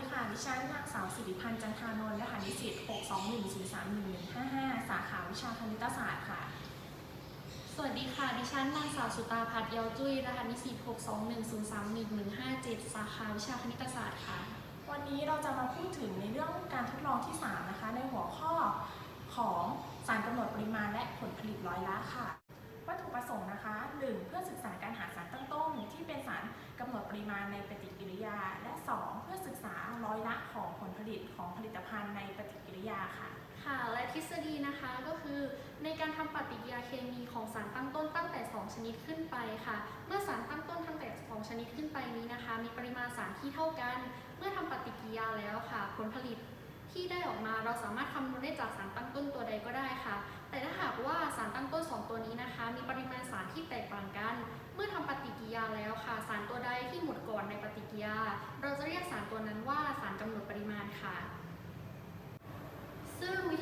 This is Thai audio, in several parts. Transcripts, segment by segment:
ดีค่ะ ดิฉันนางสาวสิริพันธ์จันทานนท์รหัสนิสิต621031155 สาขาวิชาคณิตศาสตร์ค่ะ สวัสดีค่ะ ดิฉันนางสาวสุตาพัฒน์เยาวจุ้ยรหัสนิสิต621031157 สาขาวิชาคณิตศาสตร์ค่ะ วันนี้เราจะมาพูดถึงในเรื่องการทดลองที่ 3 นะคะ ในหัวข้อของสารกำหนดปริมาณและผลผลิตร้อยละค่ะ วัตถุประสงค์นะคะ 1. เพื่อศึกษาการหาสารตั้งต้นที่เป็นสาร กำหนดปริมาณในปฏิกิริยา และ 2. เพื่อศึกษาร้อยละของผลผลิตของผลิตภัณฑ์ในปฏิกิริยาค่ะ ค่ะ และทฤษฎีนะคะก็คือในการทำปฏิกิริยาเคมีของสารตั้งต้นตั้งแต่ 2 ชนิดขึ้นไปค่ะ เมื่อสารตั้งต้นตั้งแต่ 2 ชนิดขึ้นไปนี้นะคะ มีปริมาณสารที่เท่ากัน เมื่อทำปฏิกิริยาแล้วค่ะ ผลผลิตที่ได้ออกมาเราสามารถคำนวณได้จากสารตั้งต้นตัวใดก็ได้ค่ะ แต่ถ้าหากว่าสารตั้งต้น 2 ตัวนี้นะคะ มีปริมาณสารที่แตกต่างกัน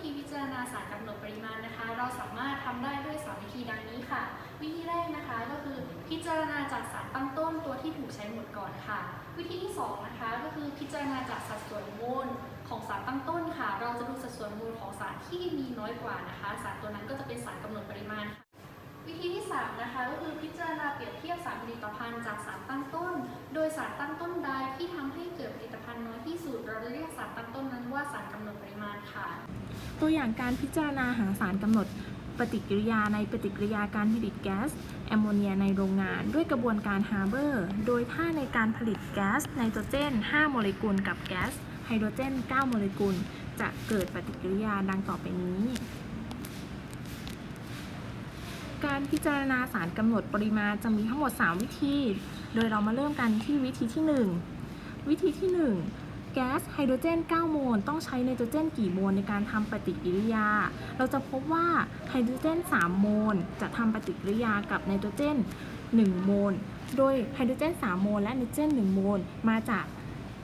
ธีพิจารณาสารกำหนดปริมาณนะคะ เราสามารถทำได้ด้วย3วิธีดังนี้ค่ะ วิธีแรกนะคะก็คือพิจารณาจากสารตั้งต้นตัวที่ถูกใช้หมดก่อนค่ะ วิธีที่2นะคะก็คือพิจารณาจากสัดส่วนโมลของสารตั้งต้นค่ะ เราจะดูสัดส่วนโมลของสารที่มีน้อยกว่านะคะ สารตัวนั้นก็จะเป็นสารกำหนดปริมาณค่ะวิธีที่3นะคะก็คือพิจารณาเปรียบเทียบสารผลิตภัณฑ์จากสารตั้งต้น โดยสารตั้งต้นใดที่ทำให้เกิดผลิตภัณฑ์น้อยที่สุด เราจะเรียกสารตั้งต้นนั้นว่าสารกำหนดปริมาณค่ะ ตัวอย่างการพิจารณาหาสารกำหนดปฏิกิริยาในปฏิกิริยาการผลิตแก๊สแอมโมเนียในโรงงาน ด้วยกระบวนการฮาร์เบอร์ โดยถ้าในการผลิตแก๊สไนโตรเจน 5 โมเลกุลกับแก๊สไฮโดรเจน 9 โมเลกุล จะเกิดปฏิกิริยาดังต่อไปนี้ การพิจารณาสารกำหนดปริมาณจะมีทั้งหมด 3 วิธี โดยเรามาเริ่มกันที่วิธีที่ 1 วิธีที่ 1 แก๊สไฮโดรเจน 9 โมล ต้องใช้ไนโตรเจนกี่โมลในการทำปฏิกิริยา เราจะพบว่าไฮโดรเจน 3 โมล จะทำปฏิกิริยากับไนโตรเจน 1 โมล โดยไฮโดรเจน 3 โมล และไนโตรเจน 1 โมล มาจาก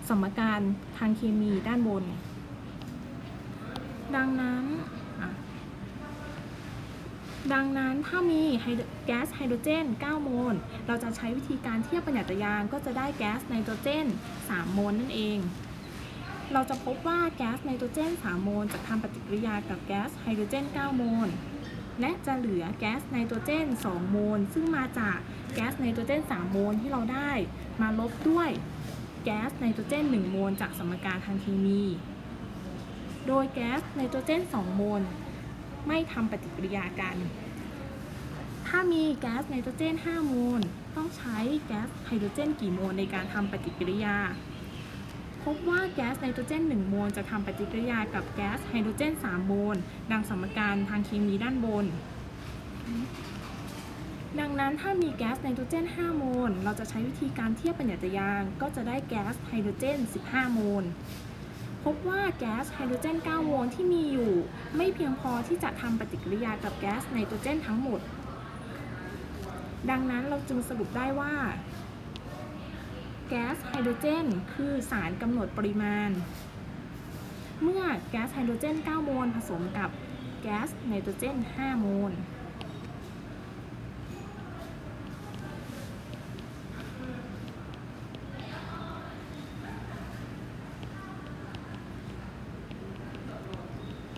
สมการทางเคมีด้านบน ดังนั้นดังนั้นถ้ามีแก๊สไฮโดรเจน 9 โมล เราจะใช้วิธีการเทียบปฏิกิริยาก็จะได้แก๊สไนโตรเจน 3 โมลนั่นเอง เราจะพบว่าแก๊สไนโตรเจน 3 โมลจะทำปฏิกิริยากับแก๊สไฮโดรเจน 9 โมล และจะเหลือแก๊สไนโตรเจน 2 โมล ซึ่งมาจากแก๊สไนโตรเจน 3 โมลที่เราได้ มาลบด้วยแก๊สไนโตรเจน 1 โมล จากสมการทางเคมี โดยแก๊สไนโตรเจน 2 โมล ไม่ทำปฏิกิริยากัน ถ้ามีแก๊สไนโตรเจน 5 โมล ต้องใช้แก๊สไฮโดรเจนกี่โมลในการทำปฏิกิริยา พบว่าแก๊สไนโตรเจน 1 โมลจะทำปฏิกิริยากับแก๊สไฮโดรเจน 3 โมล ดังสมการทางเคมีด้านบน ดังนั้นถ้ามีแก๊สไนโตรเจน 5 โมล เราจะใช้วิธีการเทียบปฏิกิริยาก็จะได้แก๊สไฮโดรเจน 15 โมล พบว่าแก๊สไฮโดรเจน 9 โมลที่มีอยู่ ไม่เพียงพอที่จะทำปฏิกิริยากับแก๊สไนโตรเจนทั้งหมด ดังนั้นเราจึงสรุปได้ว่า แก๊สไฮโดรเจน คือสารกำหนดปริมาณ เมื่อแก๊สไฮโดรเจน 9 โมลผสมกับแก๊สไนโตรเจน 5 โมล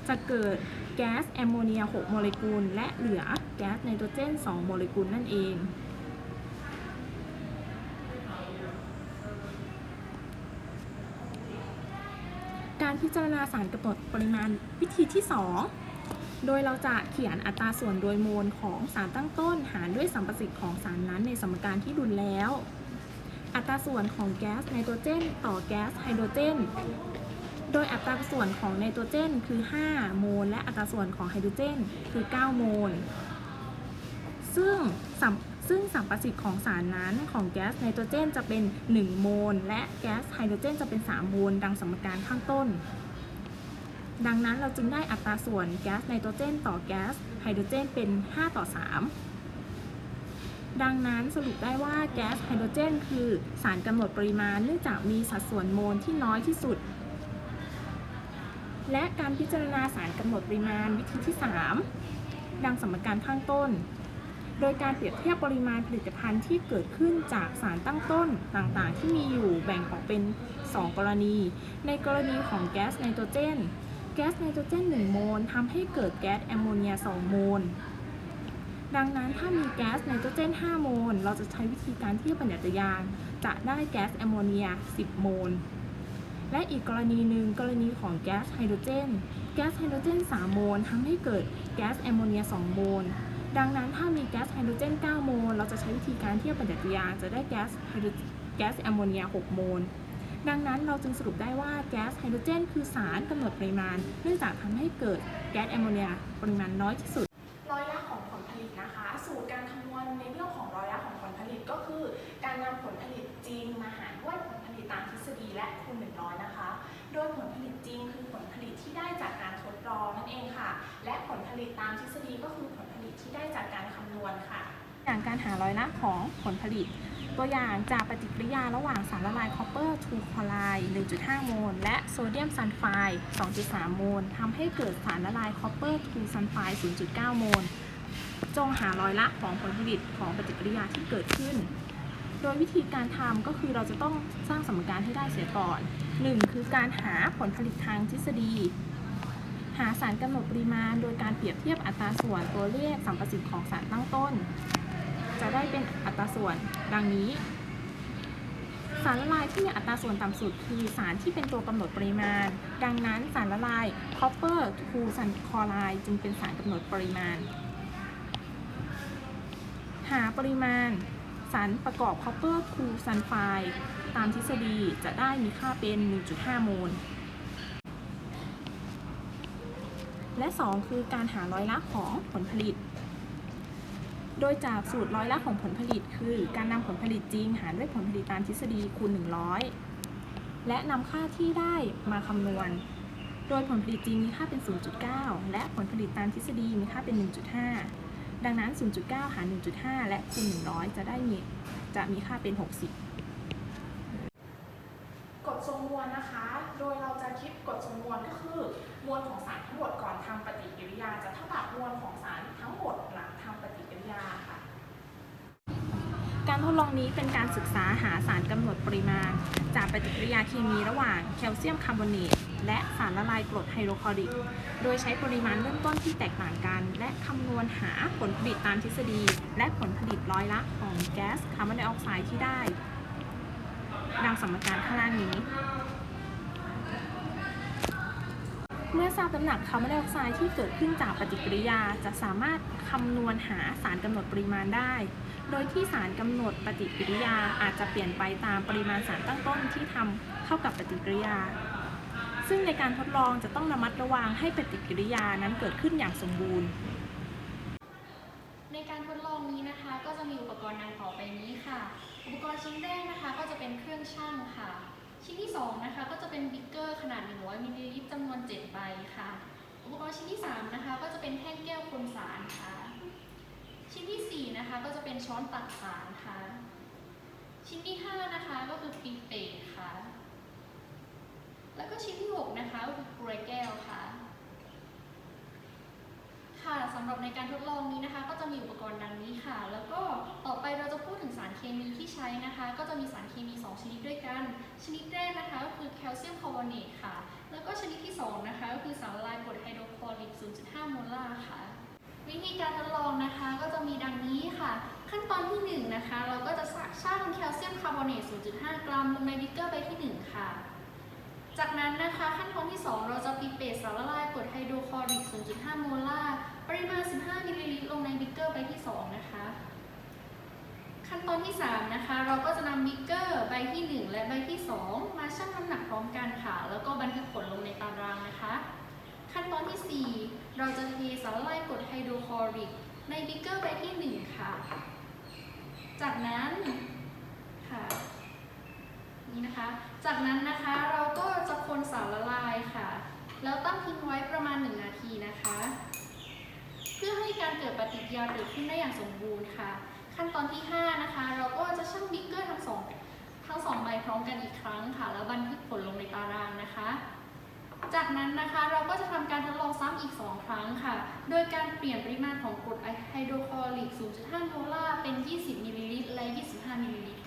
จะเกิดแก๊สแอมโมเนีย 6 โมเลกุล และเหลือแก๊สไนโตรเจน 2 โมเลกุลนั่นเอง การ พิจารณาสารกำหนดปริมาณวิธีที่ 2 โดยเราจะเขียนอัตราส่วนโดยโมลของสารตั้งต้น หารด้วยสัมประสิทธิ์ของสารนั้นในสมการที่ดุลแล้ว อัตราส่วนของแก๊สไนโตรเจน ต่อแก๊สไฮโดรเจน โดยอัตราส่วนของไนโตรเจนคือ 5 โมล และอัตราส่วนของไฮโดรเจนคือ 9 โมล ซึ่งสัมซึ่งสัมประสิทธิ์ของสารนั้นของแก๊สไนโตรเจนจะเป็น 1 โมล และแก๊สไฮโดรเจนจะเป็น 3 โมล ดังสมการข้างต้น ดังนั้นเราจึงได้อัตราส่วนแก๊สไนโตรเจนต่อแก๊สไฮโดรเจนเป็น 5 ต่อ 3 ดังนั้นสรุปได้ว่าแก๊สไฮโดรเจน คือสารกำหนดปริมาณเนื่องจากมีสัดส่วนโมลที่น้อยที่สุด และการพิจารณาสารกำหนดปริมาณวิธีที่ 3 ดังสมการข้างต้น โดยการเปรียบเทียบปริมาณผลิตภัณฑ์ที่เกิดขึ้นจากสารตั้งต้นต่างๆ ที่มีอยู่แบ่งออกเป็น 2 กรณี ในกรณีของแก๊สไนโตรเจน แก๊สไนโตรเจน 1 โมลทำให้เกิดแก๊สแอมโมเนีย 2 โมล ดังนั้นถ้ามีแก๊สไนโตรเจน 5 โมล เราจะใช้วิธีการเทียบบัญญัติยางจะได้แก๊สแอมโมเนีย 10 โมล และอีกกรณีหนึ่งกรณีของแก๊สไฮโดรเจน แก๊สไฮโดรเจน 3 โมลทำให้เกิดแก๊สแอมโมเนีย 2 โมล ดังนั้นถ้ามีแก๊สไฮโดรเจน 9 โมล เราจะใช้วิธีการเทียบบัญญัติยาจะได้แก๊สไฮโดรแก๊สแอมโมเนีย 6 โมล ดังนั้นเราจึงสรุปได้ว่าแก๊สไฮโดรเจน คือสารกำหนดปริมาณ เนื่องจากทำให้เกิดแก๊สแอมโมเนียปริมาณน้อยที่สุด ร้อยละของผลผลิตนะคะ สูตรการคำนวณในเรื่องของร้อยละของผลผลิตก็คือ การนำผลผลิตจริงมาหารด้วยผลผลิตตามทฤษฎีและคูณ100 นะคะ โดยผลผลิตจริงคือผลผลิตที่ได้จากการทดลองนั่นเองค่ะ และผลผลิตตามทฤษฎีก็คือผลผลิต ที่ได้จากการคำนวณค่ะ อย่างการหาร้อยละของผลผลิต ตัวอย่างจากปฏิกิริยาระหว่างสารละลายคอปเปอร์ทูคลอไรด์1.5 โมล และโซเดียมซัลไฟด์2.3 โมลทำให้เกิดสารละลายคอปเปอร์ทูซัลไฟด์0.9 โมล จงหาร้อยละของผลผลิตของปฏิกิริยาที่เกิดขึ้นโดยวิธีการทำก็คือเราจะต้องสร้างสมการให้ได้เสียก่อน 1. คือการหาผลผลิตทางทฤษฎี หาสารกำหนดปริมาณ โดยการเปรียบเทียบอัตราส่วนตัวเลขสัมประสิทธิ์ของสารตั้งต้น จะได้เป็นอัตราส่วน ดังนี้ สารละลายที่มีอัตราส่วนต่ำสุดคือสารที่เป็นตัวกำหนดปริมาณ ดังนั้นสารละลายคอปเปอร์ทูซันคลอไรด์จึงเป็นสารกำหนดปริมาณ หาปริมาณ สารประกอบคอปเปอร์ทูซันไฟตามทฤษฎีจะได้มีค่าเป็น 1.5 โมล และ 2 คือการหาร้อยละของผลผลิต โดยจากสูตรร้อยละของผลผลิต คือ การนำผลผลิตจริง หารด้วยผลผลิตตามทฤษฎีคูณ 100 และนำค่าที่ได้มาคำนวณ โดยผลผลิตจริงมีค่าเป็น 0.9 และผลผลิตตามทฤษฎีมีค่าเป็น 1.5 ดังนั้น 0.9 หาร 1.5 และคูณ 100 จะได้มีจะมีค่าเป็น 60 กฎทรงมวลนะคะ โดยเราจะคิดกฎทรงมวลก็คือ มวลของสารทั้งหมดก่อนทำปฏิกิริยา จะเท่ากับมวลของสารทั้งหมดหลังทำปฏิกิริยาค่ะ การทดลองนี้เป็นการศึกษาหาสารกำหนดปริมาณ จากปฏิกิริยาเคมีระหว่างแคลเซียมคาร์บอเนตและสารละลายกรดไฮโดรคลอริก โดยใช้ปริมาณเริ่มต้นที่แตกต่างกัน และคำนวณหาผลผลิตตามทฤษฎี และผลผลิตร้อยละของแก๊สคาร์บอนไดออกไซด์ที่ได้ ดังสมการข้างล่างนี้ เมื่อทราบน้ำหนักคาร์บอนไดออกไซด์ที่เกิดขึ้นจากปฏิกิริยาจะสามารถคำนวณหาสารกำหนดปริมาณได้ โดยที่สารกำหนดปฏิกิริยาอาจจะเปลี่ยนไปตามปริมาณสารตั้งต้นที่ทำเข้ากับปฏิกิริยา ซึ่งในการทดลองจะต้องระมัดระวังให้ปฏิกิริยานั้นเกิดขึ้นอย่างสมบูรณ์ในการทดลองนี้นะคะ ก็จะมีอุปกรณ์ดังต่อไปนี้ค่ะ อุปกรณ์ชิ้นแรกนะคะก็จะเป็นเครื่องชั่งค่ะ ชิ้นที่สองนะคะก็จะเป็นบิ๊กเกอร์ขนาด 100มิลลิลิตรจำนวน 7 ใบค่ะ อุปกรณ์ชิ้นที่สามนะคะ ก็จะเป็นแท่งแก้วคนสารค่ะ ชิ้นที่สี่นะคะก็จะเป็นช้อนตักสารค่ะ ชิ้นที่ห้านะคะก็คือปีเตค่ะ แล้วก็ชิ้นที่หกนะคะก็คือกรวยแก้วค่ะ ค่ะสำหรับในการทดลองนี้นะคะ ก็จะมีอุปกรณ์ดังนี้ค่ะ แล้วก็ต่อไปเราจะพูดถึงสารเคมีที่ใช้นะคะ ก็จะมีสารเคมี 2 ชนิดด้วยกัน ชนิดแรกนะคะก็คือแคลเซียมคาร์บอเนตค่ะ แล้วก็ชนิดที่ 2 นะคะก็คือสารละลายกรดไฮโดรคลอริก 0.5 โมลาร์ค่ะ วิธีการทดลองนะคะก็จะมีดังนี้ค่ะ ขั้นตอนที่ 1 นะคะ เราก็จะชั่งแคลเซียมคาร์บอเนต 0.5 กรัมลงในบิ๊กเกอร์ใบที่ 1 ค่ะจากนั้นนะคะขั้นตอนที่ 2 เราจะปิเปตสารละลายกรดไฮโดรคลอริก 0.5 โมลาร์ ปริมาณ 15มิลลิลิตรลงในบิ๊กเกอร์ใบที่ 2 นะคะ ขั้นตอนที่ 3 นะคะ เราก็จะนำบิ๊กเกอร์ใบที่ 1 และใบที่ 2 มาชั่งน้ำหนักพร้อมกันค่ะ แล้วก็บันทึกผลลงในตารางนะคะ ขั้นตอนที่ 4 เราจะเทสารละลายกรดไฮโดรคลอริก ในบิ๊กเกอร์ใบที่ 1 ค่ะ จากนั้นค่ะนี่นะคะ จากนั้นนะคะเราก็จะคนสารละลายค่ะ แล้วตั้งทิ้งไว้ประมาณ 1 นาทีนะคะ เพื่อให้การเกิดปฏิกิริยาเกิดขึ้นได้อย่างสมบูรณ์ค่ะ ขั้นตอนที่ 5 นะคะ เราก็จะชั่งบิ๊กเกอร์ทั้งสองทั้งสองใบพร้อมกันอีกครั้งค่ะ แล้วบันทึกผลลงในตารางนะคะ จากนั้นนะคะเราก็จะทำการทดลองซ้ำอีก 2 ครั้งค่ะ โดยการเปลี่ยนปริมาณของกรดไฮโดรคลอริก 0.5 โมลาร์เป็น 20 มิลลิลิตร และ 25 มิลลิลิตร